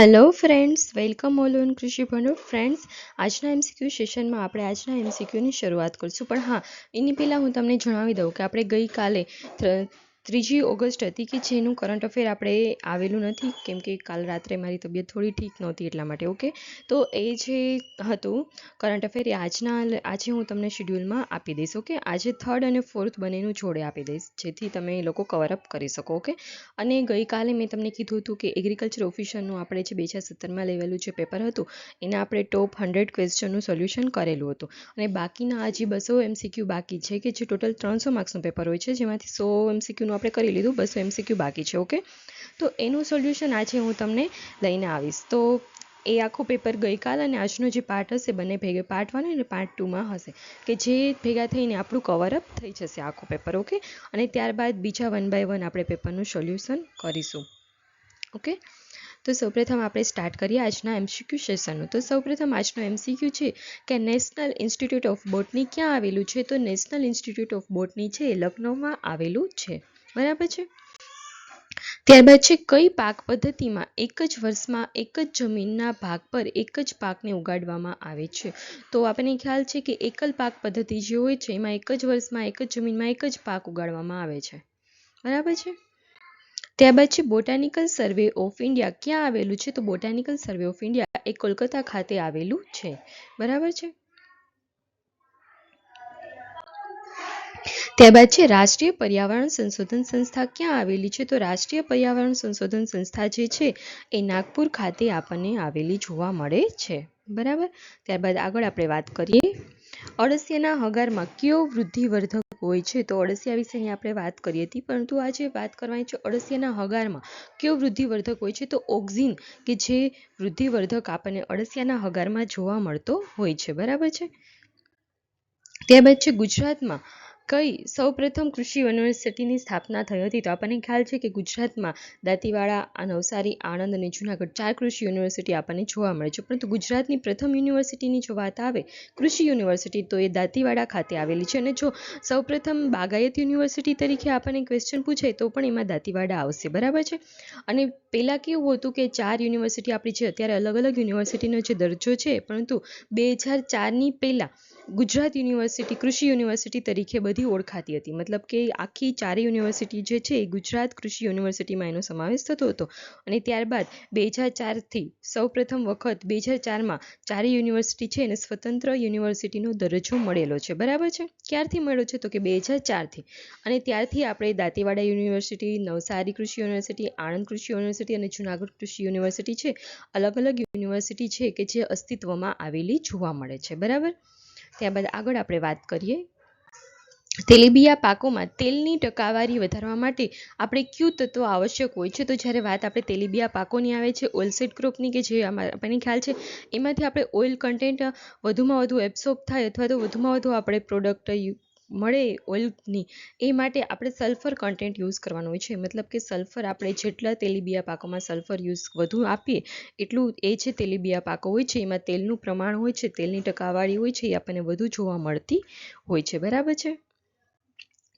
Hello friends welcome all on કૃષિ ભંડોળ friends આજના એમસીક્યુ સેશનમાં આપણે આજના એમસીક્યુની શરૂઆત કરીશું. પણ હા, એની પહેલાં હું તમને જણાવી દઉં કે આપણે ગઈકાલે ત્રીજી ઓગસ્ટ હતી કે જેનું કરંટ અફેર આપણે આવેલું નથી, કેમ કે કાલ રાત્રે મારી તબિયત થોડી ઠીક નહોતી એટલા માટે ઓકે તો એ જે હતું કરંટ અફેર એ આજના, આજે હું તમને શિડ્યુલમાં આપી દઈશ ઓકે આજે થર્ડ અને ફોર્થ બંનેનું જોડે આપી દઈશ, જેથી તમે એ લોકો કવરઅપ કરી શકો ઓકે અને ગઈકાલે મેં તમને કીધું હતું કે એગ્રીકલ્ચર ઓફિસરનું આપણે જે બે હજાર સત્તરમાં લેવેલું જે પેપર હતું, એના આપણે ટોપ હંડ્રેડ ક્વેશ્ચનનું સોલ્યુશન કરેલું હતું. અને બાકીના હજી બસો એમસીક્યુ બાકી છે, કે જે ટોટલ ત્રણસો માર્ક્સનું પેપર હોય છે, જેમાંથી સો એમસીક્યુનું આપણે કરી લીધું, બસો એમસીક્યુ બાકી છે, ઓકે? તો એનું સોલ્યુશન આજે હું તમને લઈને આવીશ. તો એ આખું પેપર ગઈકાલ અને આજનો જે પાર્ટ હશે, બંને ભેગે પાર્ટ વન અને પાર્ટ ટુમાં હશે. કે જે ભેગા થઈને આપણું કવરઅપ થઈ જશે આખું પેપર, ઓકે? અને ત્યારબાદ બીજા વન બાય વન આપણે પેપરનું સોલ્યુશન કરીશું, ઓકે? તો સૌપ્રથમ આપણે સ્ટાર્ટ કરીએ આજના એમસીક્યુ સેશનનું તો સૌપ્રથમ આજનો એમસીક્યુ છે કે નેશનલ ઇન્સ્ટિટ્યૂટ ઓફ બોટની ક્યાં આવેલું છે? તો નેશનલ ઇન્સ્ટિટ્યૂટ ઓફ બોટની છે એ લખનૌમાં આવેલું છે. બરાબર છે? ત્યારબાદ છે, કઈ પાક પદ્ધતિમાં એક જ વર્ષમાં એક જ જમીનના ભાગ પર એક જ પાકને ઉગાડવામાં આવે છે? તો આપણને ખ્યાલ છે કે એકલ પાક પદ્ધતિ જે હોય છે, એમાં એક જ વર્ષમાં એક જ જમીનમાં એક જ પાક ઉગાડવામાં આવે છે. બરાબર છે? ત્યારબાદ છે, બોટાનિકલ સર્વે ઓફ ઇન્ડિયા ક્યાં આવેલું છે? તો બોટાનિકલ સર્વે ઓફ ઇન્ડિયા એ કોલકાતા ખાતે આવેલું છે. બરાબર છે? ત્યારબાદ છે, રાષ્ટ્રીય પર્યાવરણ સંશોધન સંસ્થા. ક્યાં આવેલી છે? તો રાષ્ટ્રીય પર્યાવરણ સંશોધન સંસ્થા જે છે, એ નાગપુર ખાતે આપણને આવેલી જોવા મળે છે. બરાબર? ત્યારબાદ આગળ આપણે વાત કરીએ. અળસિયાના હગારમાં કયો વૃદ્ધિવર્ધક હોય છે? તો અળસિયા વિશે અહીં આપણે વાત કરી હતી, પરંતુ આજે વાત કરવાની છે અળસિયાના હગારમાં કયો વૃદ્ધિવર્ધક હોય છે? તો ઓક્ઝિન, કે જે વૃદ્ધિવર્ધક આપણને અળસિયાના હગારમાં જોવા મળતો હોય છે. બરાબર છે? ત્યારબાદ છે, ગુજરાતમાં કઈ? સૌપ્રથમ કૃષિ યુનિવર્સિટીની સ્થાપના થઈ હતી. તો આપણને ખ્યાલ છે કે ગુજરાતમાં દાંતીવાડા નવસારી, આણંદ અને જૂનાગઢ ચાર કૃષિ યુનિવર્સિટી આપણને જોવા મળે છે. પરંતુ ગુજરાતની પ્રથમ યુનિવર્સિટીની જો વાત આવે, કૃષિ યુનિવર્સિટી, તો એ દાંતીવાડા ખાતે આવેલી છે. અને જો સૌપ્રથમ બાગાયત યુનિવર્સિટી તરીકે આપણને ક્વેશ્ચન પૂછાય, તો પણ એમાં દાંતીવાડા આવશે. બરાબર છે? અને પહેલાં કેવું હતું કે ચાર યુનિવર્સિટી આપણી છે અત્યારે અલગ અલગ યુનિવર્સિટીનો જે દરજ્જો છે, પરંતુ બે હજાર ચારની પહેલાં ગુજરાત યુનિવર્સિટી કૃષિ યુનિવર્સિટી તરીકે બધી ઓળખાતી હતી. મતલબ કે આખી ચારે યુનિવર્સિટી જે છે એ ગુજરાત કૃષિ યુનિવર્સિટીમાં એનો સમાવેશ થતો હતો. અને ત્યારબાદ બે હજાર ચારથી સૌપ્રથમ વખત બે હજાર ચારમાં ચારે યુનિવર્સિટી છે એને સ્વતંત્ર યુનિવર્સિટીનો દરજ્જો મળેલો છે. બરાબર છે? ક્યારથી મળ્યો છે? તો કે બે હજાર ચારથી અને ત્યારથી આપણે દાંતીવાડા યુનિવર્સિટી નવસારી કૃષિ યુનિવર્સિટી આણંદ કૃષિ યુનિવર્સિટી અને જુનાગઢ કૃષિ યુનિવર્સિટી છે. અલગ અલગ યુનિવર્સિટી છે કે જે અસ્તિત્વમાં આવેલી જોવા મળે છે. બરાબર? ત્યારબાદ આગળ આપણે વાત કરીએ તેલીબિયા પાકોમાં તેલની ટકાવારી વધારવા માટે આપણે કયું તત્વ આવશ્યક હોય છે. તો જ્યારે વાત આપણે તેલીબિયા પાકોની આવે છે ઓઇલસીડ ક્રોપની કે જે આપણને ખ્યાલ છે, એમાંથી આપણે ઓઇલ કન્ટેન્ટ વધુમાં વધુ એબ્સોર્બ થાય અથવા તો વધુમાં વધુ આપણે પ્રોડક્ટ મળે ઓઇલની એ માટે આપણે સલ્ફર કન્ટેન્ટ યુઝ કરવાનું હોય છે. મતલબ કે સલ્ફર આપણે જેટલા તેલીબિયા પાકોમાં સલ્ફર યુઝ વધુ આપીએ, એટલું એ જે તેલીબિયા પાકો હોય છે, એમાં તેલનું પ્રમાણ હોય છે, તેલની ટકાવારી હોય છે, એ આપણને વધુ જોવા મળતી હોય છે. બરાબર છે?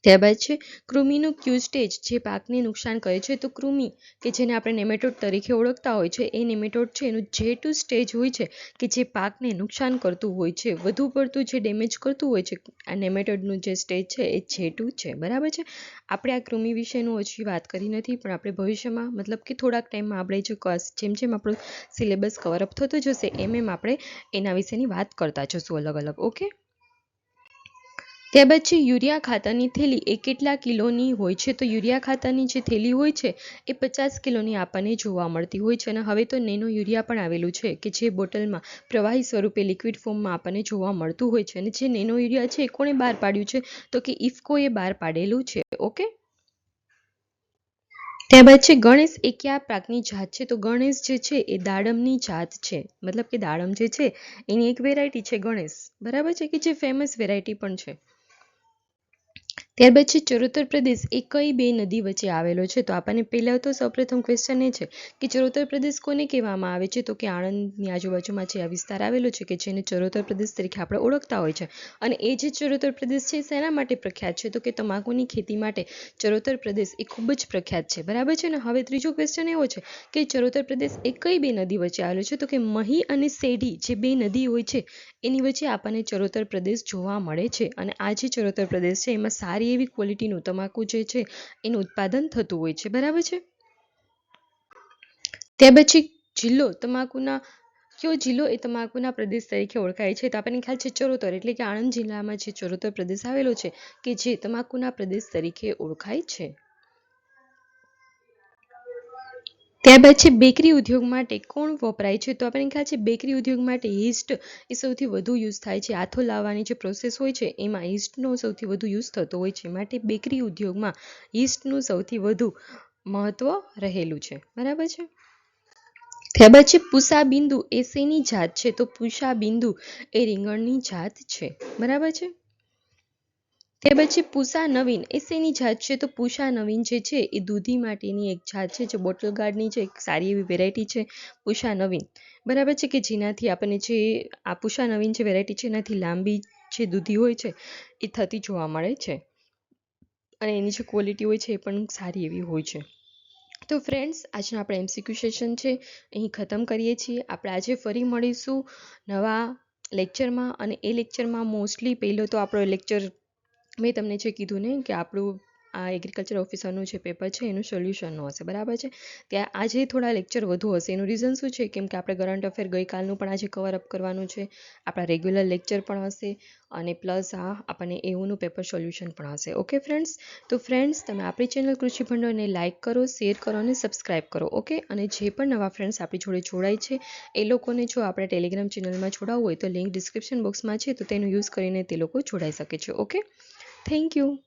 ત્યારબાદ છે. કૃમિનું ક્યુસ્ટેજ જે પાકને નુકસાન કરે છે, તો કૃમિ, કે જેને આપણે નેમેટોડ તરીકે ઓળખતા હોય છે, એ નેમેટોડ છે, એનું જે ટુ સ્ટેજ હોય છે, કે જે પાકને નુકસાન કરતું હોય છે, વધુ પડતું જે ડેમેજ કરતું હોય છે, આ નેમેટોડનું જે સ્ટેજ છે, એ જે ટુ છે. બરાબર છે? આપણે આ કૃમિ વિશેનું ઓછી વાત કરી નથી, પણ આપણે ભવિષ્યમાં, મતલબ કે થોડાક ટાઈમમાં આપણે જો જેમ જેમ આપણો સિલેબસ કવરઅપ થતો જશે, એમ એમ આપણે એના વિશેની વાત કરતા જશું અલગ અલગ, ઓકે? ત્યારબાદ છે યુરિયા ખાતરની થેલી એ કેટલા કિલોની હોય છે? તો યુરિયા ખાતરની જે થેલી હોય છે, એ પચાસ કિલોની આપણને જોવા મળતી હોય છે અને હવે તો નેનો યુરિયા પણ આવેલું છે કે જે બોટલમાં પ્રવાહી સ્વરૂપે લિક્વિડ ફોર્મમાં આપણને જોવા મળતું હોય છે અને જે નેનો યુરિયા છે એ કોણે બહાર પાડ્યું છે? તો કે ઇફકોએ બહાર પાડેલું છે, ઓકે? ત્યારબાદ છે ગણેશ એ કયા પાકની જાત છે? તો ગણેશ જે છે એ દાડમની જાત છે, મતલબ કે દાડમ જે છે, એની એક વેરાયટી છે ગણેશ, બરાબર છે કે જે ફેમસ વેરાયટી પણ છે? ત્યારબાદ છે, ચરોતર પ્રદેશ એ કઈ બે નદી વચ્ચે આવેલો છે? તો આપણને પહેલાં તો સૌપ્રથમ ક્વેશ્ચન એ છે કે ચરોતર પ્રદેશ કોને કહેવામાં આવે છે? તો કે આણંદની આજુબાજુમાં જે આ વિસ્તાર આવેલો છે કે જેને ચરોતર પ્રદેશ તરીકે આપણે ઓળખતા હોય છે. અને એ જે ચરોતર પ્રદેશ છે, શેના માટે પ્રખ્યાત છે? તો કે તમાકુની ખેતી માટે ચરોતર પ્રદેશ એ ખૂબ જ પ્રખ્યાત છે. બરાબર છે ને? હવે ત્રીજો ક્વેશ્ચન એવો છે કે ચરોતર પ્રદેશ એ કઈ બે નદી વચ્ચે આવેલો છે? તો કે મહી અને સેઢી જે બે નદી હોય છે, એની વચ્ચે આપણને ચરોતર પ્રદેશ જોવા મળે છે. અને આ જે ચરોતર પ્રદેશ છે, એમાં સારી એવી ક્વોલિટીનું તમાકુ જે છે, એનું ઉત્પાદન થતું હોય છે. બરાબર છે? ત્યાર પછી જિલ્લો તમાકુના, કયો જિલ્લો એ તમાકુના પ્રદેશ તરીકે ઓળખાય છે? તો આપણને ખ્યાલ છે ચરોતર, એટલે કે આણંદ જિલ્લામાં જે ચરોતર પ્રદેશ આવેલો છે, કે જે તમાકુના પ્રદેશ તરીકે ઓળખાય છે. ત્યારબાદ છે બેકરી ઉદ્યોગ માટે કોણ વપરાય છે? તો આપણને ખ્યાલ છે બેકરી ઉદ્યોગ માટે યીસ્ટ એ સૌથી વધુ યુઝ થાય છે. આથો લાવવાની જે પ્રોસેસ હોય છે એમાં યીસ્ટનો સૌથી વધુ યુઝ થતો હોય છે. માટે બેકરી ઉદ્યોગમાં યીસ્ટનું સૌથી વધુ મહત્ત્વ રહેલું છે. બરાબર છે? ત્યારબાદ છે પૂષા બિંદુ એ શેની જાત છે? તો પૂષા બિંદુ એ રીંગણની જાત છે. બરાબર છે? ત્યાર પછી પૂષા નવીન. એ શેની જાત છે? તો પૂષા નવીન જે છે, એ દૂધી માટેની એક જાત છે, જે બોટલ ગાર્ડની છે, એક સારી એવી વેરાયટી છે, પૂષા નવીન. બરાબર છે કે જેનાથી આપણને જે, આ પૂષા નવીન જે વેરાયટી છે, એનાથી લાંબી જે દૂધી હોય છે, એ થતી જોવા મળે છે. અને એની જે ક્વોલિટી હોય છે, એ પણ સારી એવી હોય છે. તો ફ્રેન્ડ્સ આજનું આપણે એમસીક્યુ સેશન છે. અહીં ખતમ કરીએ છીએ. આપણે આજે ફરી મળીશું નવા લેક્ચરમાં અને એ લેક્ચરમાં મોસ્ટલી પહેલો તો આપણો લેક્ચર મેં તમને જે કીધું ને કે આપણું આ એગ્રીકલ્ચર ઓફિસરનું જે પેપર છે એનું સોલ્યુશનનું હશે, બરાબર છે? ત્યાં આજે થોડા લેક્ચર વધુ હશે. એનું રીઝન શું છે? કેમ કે આપણે કરંટ અફેર ગઈકાલનું પણ આજે કવર અપ કરવાનું છે, આપણા રેગ્યુલર લેક્ચર પણ હશે અને પ્લસ આ આપણને એવુંનું પેપર સોલ્યુશન પણ હશે. ઓકે ફ્રેન્ડ્સ તો ફ્રેન્ડ્સ તમે આપણી ચેનલ કૃષિ ભંડોળને લાઇક કરો શેર કરો અને સબસ્ક્રાઇબ કરો. ઓકે અને જે પણ નવા ફ્રેન્ડ્સ આપણી જોડે જોડાય છે, એ લોકોને જો આપણે ટેલિગ્રામ ચેનલમાં જોડાવવું હોય તો લિંક ડિસ્ક્રિપ્શન બોક્સમાં છે, તો તેનો યુઝ કરીને તે લોકો જોડાઈ શકે છે. Okay Thank you.